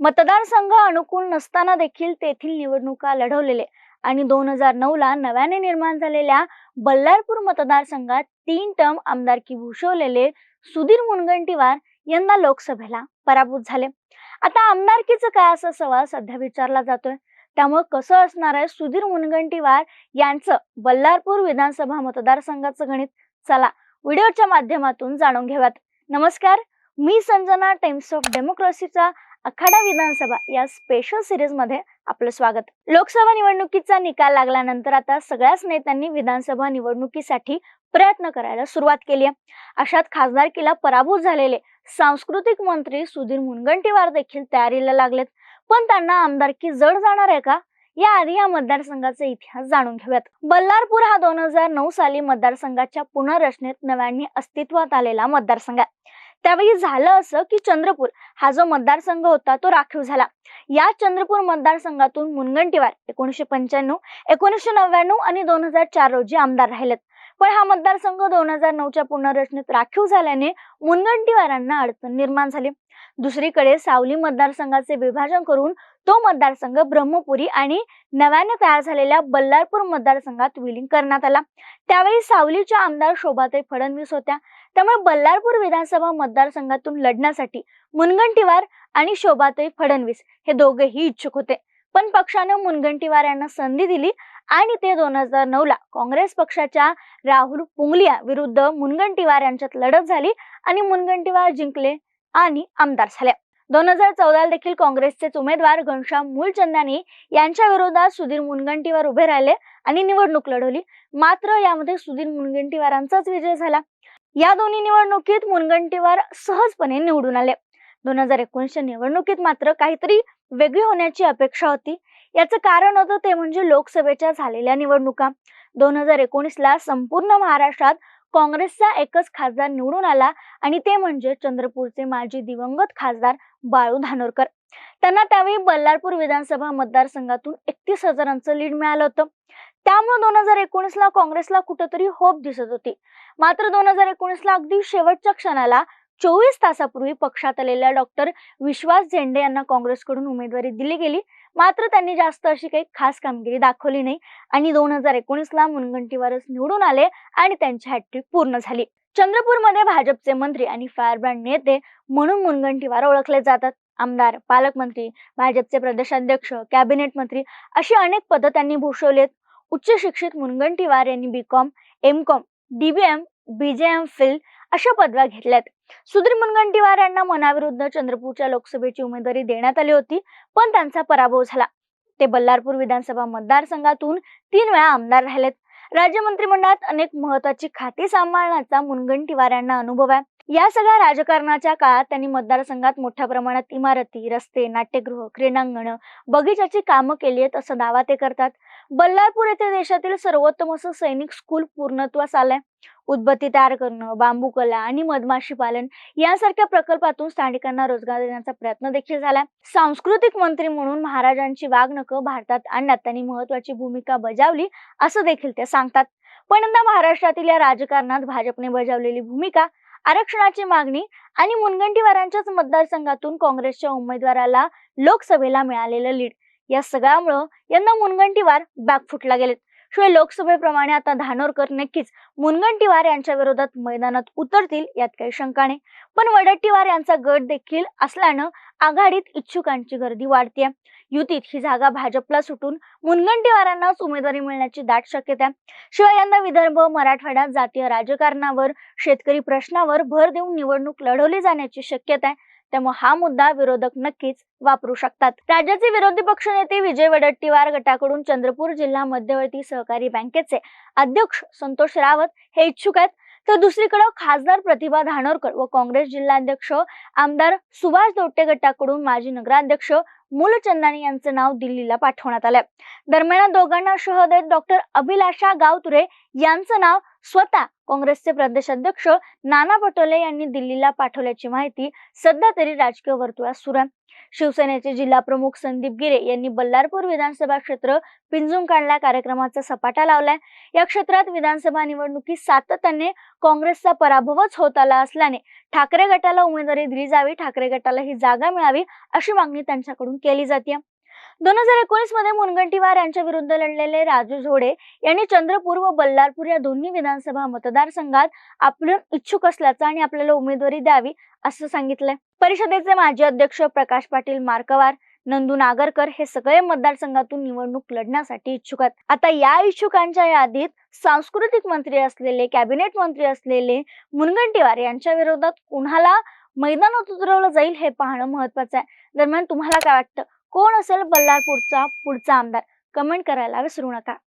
मतदारसंघ अनुकूल नसताना देखील तेथील निवडणुका लढवलेले. आणि दोन हजार नऊ ला नव्याने निर्माण झालेल्या बल्लारपूर मतदारसंघात तीन टर्म आमदारकी भूषवलेले सुधीर मुनगंटीवार यंदा लोकसभेला पराभूत झाले. आता आमदारकीचं काय असा सवाल सध्या विचारला जातोय? त्यामुळे कसं असणार आहे सुधीर मुनगंटीवार यांचं बल्लारपूर विधानसभा मतदारसंघाचं गणित? चला व्हिडिओच्या माध्यमातून जाणून घेऊयात. नमस्कार मी संजना टाइम्स ऑफ डेमोक्रेसीचा आखाडा विधानसभा या स्पेशल सिरीजमध्ये आपलं स्वागत. लोकसभा निवडणुकीचा निकाल लागल्यानंतर आता सगळ्याच नेत्यांनी विधानसभा निवडणुकीसाठी प्रयत्न करायला सुरुवात केली आहे. अशात खासदारकीला पराभूत झालेले सांस्कृतिक मंत्री सुधीर मुनगंटीवार देखील तयारीला लागलेत. पण त्यांना आमदारकी जड जाणार आहे का? या आधी या मतदारसंघाचा इतिहास जाणून घेऊयात. बल्लारपूर हा दोन हजार नऊ साली मतदारसंघाच्या पुनर्रचनेत नव्याने अस्तित्वात आलेला मतदारसंघ आहे. त्यावेळी झालं असं की चंद्रपूर हा जो मतदारसंघ होता तो राखीव झाला. या चंद्रपूर मतदारसंघातून मुनगंटीवार एकोणीशे पंच्याण्णव एकोणीशे नव्याण्णव आणि दोन हजार चार रोजी आमदार राहिलेत. पण हा मतदारसंघ दोन हजार नऊच्या पुनर्रचनेत राखीव झाल्याने मुनगंटीवारांना अडचण निर्माण झाली. दुसरीकडे सावली मतदारसंघाचे विभाजन करून तो मतदारसंघ ब्रह्मपुरी आणि नव्याने तयार झालेल्या बल्लारपूर मतदारसंघात विलीन करण्यात आला. त्यावेळी सावलीच्या आमदार शोभाताई फडणवीस होत्या. त्यामुळे बल्लारपूर विधानसभा मतदारसंघातून लढण्यासाठी मुनगंटीवार आणि शोभाताई फडणवीस हे दोघेही इच्छुक होते. पण पक्षानं मुनगंटीवार यांना संधी दिली आणि ते दोन हजार नऊ ला काँग्रेस पक्षाच्या राहुल पुंगलिया विरुद्ध मुनगंटीवार यांच्यात लढत झाली आणि मुनगंटीवार जिंकले आणि आमदार झाले दोन हजार चौदा देखील काँग्रेसचेच उमेदवार घनश्याम मूलचंदानी यांच्या विरोधात सुधीर मुनगंटीवार उभे राहिले आणि निवडणूक लढवली. मात्र यामध्ये सुधीर मुनगंटीवारांचाच विजय झाला. या दोन्ही निवडणुकीत मुनगंटीवार सहजपणे निवडून आले. दोन हजार एकोणीसच्या निवडणुकीत मात्र काहीतरी वेगळी होण्याची अपेक्षा होती. याचं कारण होतं ते म्हणजे लोकसभेच्या झालेल्या निवडणुका. दोन हजार एकोणीसला संपूर्ण महाराष्ट्रात काँग्रेसचा एकच खासदार निवडून आला आणि ते म्हणजे चंद्रपूरचे माजी दिवंगत खासदार बाळू धानोरकर. त्यांना त्यावेळी बल्लारपूर विधानसभा मतदारसंघातून एकतीस हजारांचं लीड मिळालं होतं. त्यामुळे दोन हजार एकोणीस ला काँग्रेसला कुठेतरी होप दिसत होती. मात्र दोन हजार एकोणीस ला अगदी शेवटच्या क्षणाला चोवीस तासापूर्वी पक्षात आलेल्या डॉक्टर विश्वास झेंडे यांना काँग्रेसकडून उमेदवारी दिली गेली. मात्र त्यांनी जास्त अशी काही खास कामगिरी दाखवली नाही. आणि दोन हजार एकोणीसला मुनगंटीवारच निवडून आले आणि त्यांची हॅट्रिक पूर्ण झाली. चंद्रपूरमध्ये भाजपचे मंत्री आणि फायरब्रँड नेते म्हणून मुनगंटीवार ओळखले जातात. आमदार पालकमंत्री भाजपचे प्रदेशाध्यक्ष कॅबिनेट मंत्री अशी अनेक पदं त्यांनी भूषवलेत. उच्च शिक्षित मुनगंटीवार यांनी B Com M com DBM BJM phil अशा पदव्या घेतल्यात. सुधीर मुनगंटीवार यांना मनाविरुद्ध चंद्रपूरच्या लोकसभेची उमेदवारी देण्यात आली होती पण त्यांचा पराभव झाला. ते बल्लारपूर विधानसभा मतदारसंघातून तीन वेळा आमदार राहिलेत. राज्य मंत्रिमंडळात अनेक महत्वाची खाती सांभाळण्याचा मुनगंटीवार यांना अनुभव आहे. या सगळ्या राजकारणाच्या काळात त्यांनी मतदारसंघात मोठ्या प्रमाणात इमारती रस्ते नाट्यगृह क्रीडांगण बगीचाची कामं केली आहेत असं दावा ते करतात. बल्लारपूर येथे देशातील सर्वोत्तम असं सैनिक स्कूल पूर्णत्वास आलंय. उदबत्ती तयार करणं बांबू कला आणि मधमाशी पालन यासारख्या प्रकल्पातून स्थानिकांना रोजगार देण्याचा प्रयत्न देखील झालाय. सांस्कृतिक मंत्री म्हणून महाराजांची वागणुकं भारतात आणण्यात त्यांनी महत्वाची भूमिका बजावली असं देखील ते सांगतात. पण यंदा महाराष्ट्रातील या राजकारणात भाजपने बजावलेली भूमिका आरक्षणाची मागणी आणि मुनगंटीवारांच्याच मतदारसंघातून काँग्रेसच्या उमेदवाराला लोकसभेला मिळालेलं लीड. या सगळ्यामुळं यंदा मुनगंटीवार बॅकफुटला गेलेत. शिवाय लोकसभेप्रमाणे आता धानोरकर नक्कीच मुनगंटीवार यांच्या विरोधात मैदानात उतरतील यात काही शंका नाही. पण वडट्टीवार यांचा गट देखील असल्यानं आघाडीत इच्छुकांची गर्दी वाढते युतीत ही जागा भाजपला सुटून मुनगंटीवारांनाच उमेदवारी मिळण्याची दाट शक्यता आहे. शिवाय यंदा विदर्भ मराठवाड्यात जातीय राजकारणावर शेतकरी प्रश्नावर भर देऊन निवडणूक लढवली जाण्याची शक्यता आहे. त्यामुळे हा मुद्दा विरोधक नक्कीच वापरू शकतात. राज्याचे विरोधी पक्षनेते विजय वडट्टीवार गटाकडून चंद्रपूर जिल्हा मध्यवर्ती सहकारी बँकेचे अध्यक्ष संतोष रावत हे इच्छुक आहेत. तर दुसरीकडे खासदार प्रतिभा धानोरकर व काँग्रेस जिल्हाध्यक्ष आमदार सुभाष दोट्टे गटाकडून माजी नगराध्यक्ष मूलचंदानी यांचं नाव दिल्लीला पाठवण्यात आलंय. दरम्यान दोघांना शह देत डॉक्टर अभिलाषा गावतुरे यांचं नाव स्वतः काँग्रेसचे प्रदेशाध्यक्ष नाना पटोले यांनी दिल्लीला पाठवल्याची माहिती सध्या तरी राजकीय वर्तुळात सुरू आहे. शिवसेनेचे जिल्हा प्रमुख संदीप गिरे यांनी बल्लारपूर विधानसभा क्षेत्र पिंजून काढला कार्यक्रमाचा सपाटा लावलाय. या क्षेत्रात विधानसभा निवडणुकीत सातत्याने काँग्रेसचा पराभवच होत आला असल्याने ठाकरे गटाला उमेदवारी दिली जावी ठाकरे गटाला ही जागा मिळावी अशी मागणी त्यांच्याकडून केली जाते दोन हजार एकोणीसमध्ये मुनगंटीवार यांच्या विरुद्ध लढलेले राजू झोडे यांनी चंद्रपूर व बल्लारपूर या दोन्ही विधानसभा मतदारसंघात आपण इच्छुक असल्याचं आणि आपल्याला उमेदवारी द्यावी असं सांगितलंय. परिषदेचे माजी अध्यक्ष प्रकाश पाटील मार्कवार नंदू नागरकर हे सगळे मतदारसंघातून निवडणूक लढण्यासाठी इच्छुक आहेत. आता या इच्छुकांच्या यादीत सांस्कृतिक मंत्री असलेले कॅबिनेट मंत्री असलेले मुनगंटीवार यांच्या विरोधात कुणाला मैदानात उतरवलं जाईल हे पाहणं महत्वाचं आहे. दरम्यान तुम्हाला काय वाटतं? कोण असेल बल्लारपूरचा पुढचा आमदार? कमेंट करायला विसरू नका.